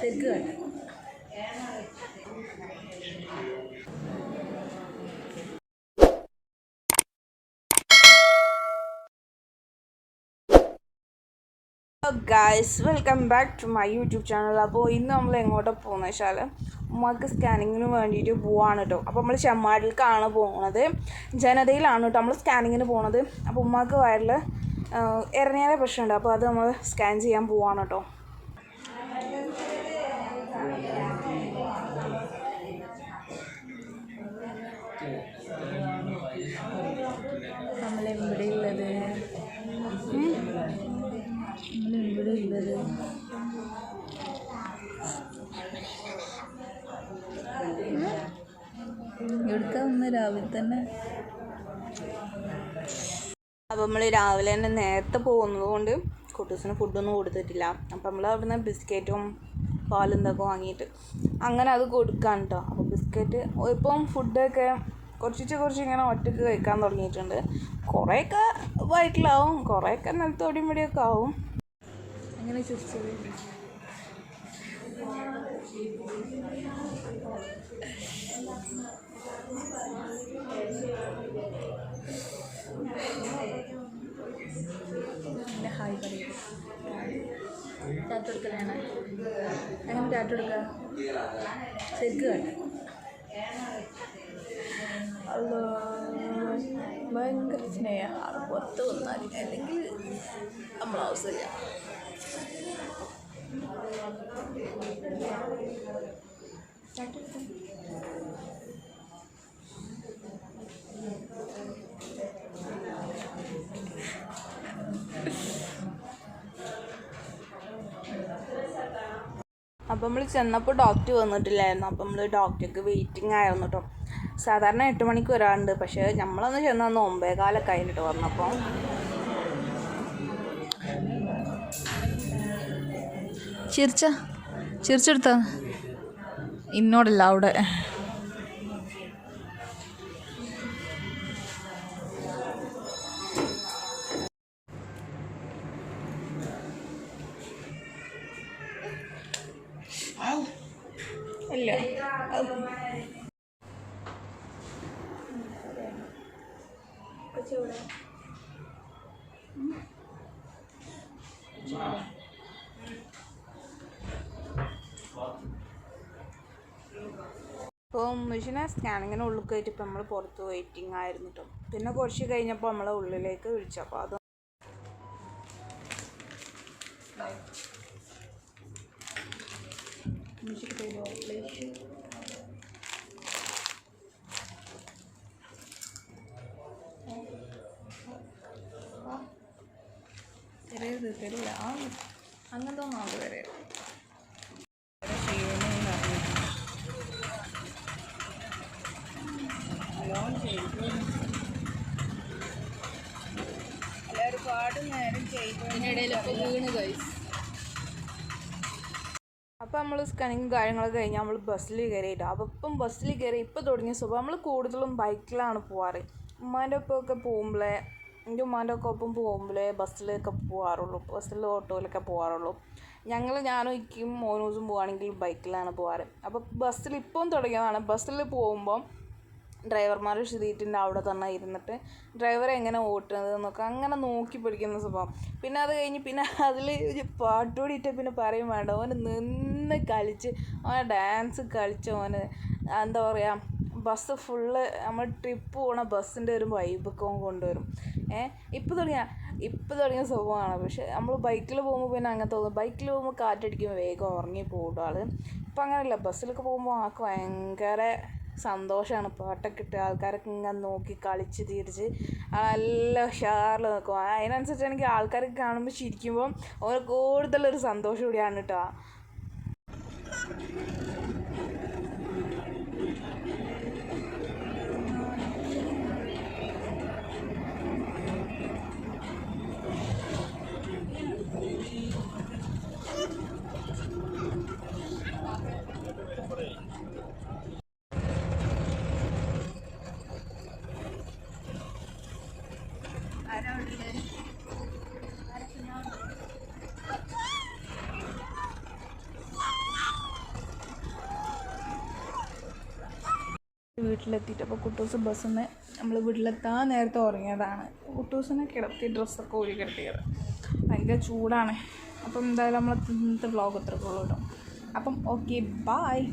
ശരിക്കും കാട്ടാം guys welcome back to my YouTube channel അപ്പോൾ ഇന്ന് നമ്മൾ എങ്ങോട്ടാണ് പോകുന്നത് വെച്ചാൽ ഉമ്മക്ക് സ്കാനിങ്ങിന് വേണ്ടിയിട്ട് പോവാണ് കേട്ടോ അപ്പോൾ നമ്മൾ ചെമ്മാടിലേക്കാണ് പോകുന്നത് ജനതയിലാണ് കേട്ടോ നമ്മൾ സ്കാനിങ്ങിന് പോകുന്നത് അപ്പോൾ ഉമ്മക്ക് വയറിൽ ഇറങ്ങിയാലേ പ്രശ്നമുണ്ട്. അപ്പോൾ അത് നമ്മൾ സ്കാൻ ചെയ്യാൻ പോവാണ് കേട്ടോ എവിടുക്കാ ഒന്ന് രാവിലെ തന്നെ. അപ്പോൾ നമ്മൾ രാവിലെ തന്നെ നേരത്തെ പോകുന്നത് കൊണ്ട് കുട്ടൂസിന് ഫുഡൊന്നും കൊടുത്തിട്ടില്ല. അപ്പോൾ നമ്മൾ അവിടുന്ന് ബിസ്ക്കറ്റും പാലും ഇതൊക്കെ വാങ്ങിയിട്ട് അങ്ങനെ അത് കൊടുക്കാൻ കേട്ടോ അപ്പോൾ ബിസ്ക്കറ്റ് ഇപ്പം ഫുഡൊക്കെ കുറച്ചിച്ച് കുറച്ച് ഇങ്ങനെ ഒറ്റയ്ക്ക് കഴിക്കാൻ തുടങ്ങിയിട്ടുണ്ട്. കുറേയൊക്കെ വയറ്റിലാവും കുറേയൊക്കെ നിലത്തോടിയും പിടിയൊക്കെ ആവും. എങ്ങനെ ചിരിച്ചത് എന്റെ ഹായ് പറയും. ടാറ്റ കൊടുക്കലാണ്. എങ്ങനെ ടാറ്റ കൊടുക്കുക ശരിക്ക് കാട്ടാം. അല്ലോ ഭയങ്കര സ്നേഹമാണ് പുറത്ത് വന്നാൽ അല്ലെങ്കിൽ നമ്മൾ അവസരം അപ്പം നമ്മൾ ചെന്നപ്പോൾ ഡോക്ടർ വന്നിട്ടില്ലായിരുന്നു. അപ്പം നമ്മൾ ഡോക്ടർക്ക് വെയിറ്റിംഗ് ആയിരുന്നു കേട്ടോ സാധാരണ എട്ട് മണിക്ക് വരാറുണ്ട്. പക്ഷേ നമ്മളന്ന് ചെന്നന്ന് ഒമ്പേ കാലൊക്കെ കഴിഞ്ഞിട്ട് വന്നപ്പോൾ ചിരിച്ച ചിരിച്ചെടുത്ത? ഇന്നോടല്ല അവിടെ. ഇല്ല ഇപ്പോൾ മെഷീനെ സ്കാനിങ്ങിന് ഉള്ളിൽ കയറ്റി ഇപ്പം നമ്മൾ പുറത്ത് വെയിറ്റിംഗ് ആയിരുന്നു കേട്ടോ പിന്നെ കുറച്ച് കഴിഞ്ഞപ്പോൾ നമ്മളെ ഉള്ളിലേക്ക് വിളിച്ചു. അപ്പോൾ അത് തരരുത് തരില്ല ആ അങ്ങനത്തെ ഒന്നും ആൾക്ക് തരരുത് ഒരുപാട് നേരം ചെയ്തു ഇതിനിടയിലൊക്കെ വീണ് കഴിച്ചു അപ്പോൾ നമ്മൾ സ്കാനിങ് കാര്യങ്ങളൊക്കെ കഴിഞ്ഞ് നമ്മൾ ബസ്സിൽ കയറിയിട്ട് അപ്പം ഇപ്പം ബസ്സിൽ കയറി ഇപ്പോൾ തുടങ്ങിയ സ്വഭാവം. നമ്മൾ കൂടുതലും ബൈക്കിലാണ് പോവാറ്. ഉമ്മാന്റെ ഒപ്പമൊക്കെ പോകുമ്പോഴേ എന്റെ ഉമ്മാന്റെ ഒക്കെ ഒപ്പം പോകുമ്പോഴേ ബസ്സിലൊക്കെ പോകാറുള്ളൂ ബസ്സിൽ ഓട്ടോയിലൊക്കെ പോകാറുള്ളൂ ഞങ്ങൾ ഞാനും ഇക്കും മോനൂസും പോവുകയാണെങ്കിൽ ബൈക്കിലാണ് പോകാറ് അപ്പോൾ ബസ്സിൽ ഇപ്പം തുടങ്ങിയതാണ്. ബസ്സിൽ പോകുമ്പം ഡ്രൈവർമാർ സീറ്റിന്റെ അവിടെ തന്നെ ഇരുന്നിട്ട്. ഡ്രൈവർ എങ്ങനെ ഓട്ടുന്നത് എന്നൊക്കെ അങ്ങനെ നോക്കി പഠിക്കുന്ന സ്വഭാവം. പിന്നെ അത് കഴിഞ്ഞ് പിന്നെ അതിൽ ഇട്ട പിന്നെ പറയും വേണ്ട. ഓന് നിന്ന് കളിച്ച് ഓനെ ഡാൻസ് കളിച്ച് ഓന് എന്താ പറയുക ബസ് ഫുള്ള് നമ്മൾ ട്രിപ്പ് പോണ ബസ്സിന്റെ ഒരു വൈബൊക്കെ ഓൻ കൊണ്ടുവരും. ഏ ഇപ്പോൾ തുടങ്ങിയ ഇപ്പോൾ തുടങ്ങിയ സ്വഭാവമാണ്. പക്ഷെ നമ്മൾ ബൈക്കിൽ പോകുമ്പോൾ പിന്നെ അങ്ങനെ തോന്നും. ബൈക്കിൽ പോകുമ്പോൾ കാറ്റടിക്കുമ്പോൾ വേഗം ഉറങ്ങി പോകും ആൾ ഇപ്പം അങ്ങനെയല്ല. ബസ്സിലൊക്കെ പോകുമ്പോൾ ആൾക്ക് ഭയങ്കര സന്തോഷമാണ് പാട്ടൊക്കെ ഇട്ട് ആൾക്കാരൊക്കെ ഇങ്ങനെ നോക്കി കളിച്ച് തിരിച്ച് നല്ല ഉഷാറിൽ നിൽക്കും അതിനനുസരിച്ച് എനിക്ക് ആൾക്കാരൊക്കെ കാണുമ്പോൾ ചിരിക്കുമ്പോൾ ഓരോ കൂടുതലൊരു സന്തോഷം കൂടിയാണ് കേട്ടോ വീട്ടിലെത്തിയിട്ട് അപ്പോൾ കുട്ടൂസ് ബസ്സിൽ നിന്ന് നമ്മൾ വീട്ടിലെത്താൻ നേരത്തെ ഉറങ്ങിയതാണ്. കുട്ടൂസിനെ കിടത്തി ഡ്രസ്സൊക്കെ ഒഴി കിടത്തിയത് ഭയങ്കര ചൂടാണ്. അപ്പം എന്തായാലും നമ്മൾ ഇന്നത്തെ വ്ളോഗ് ഇത്രക്കുള്ളൂ കേട്ടോ. അപ്പം ഓക്കെ ബായ്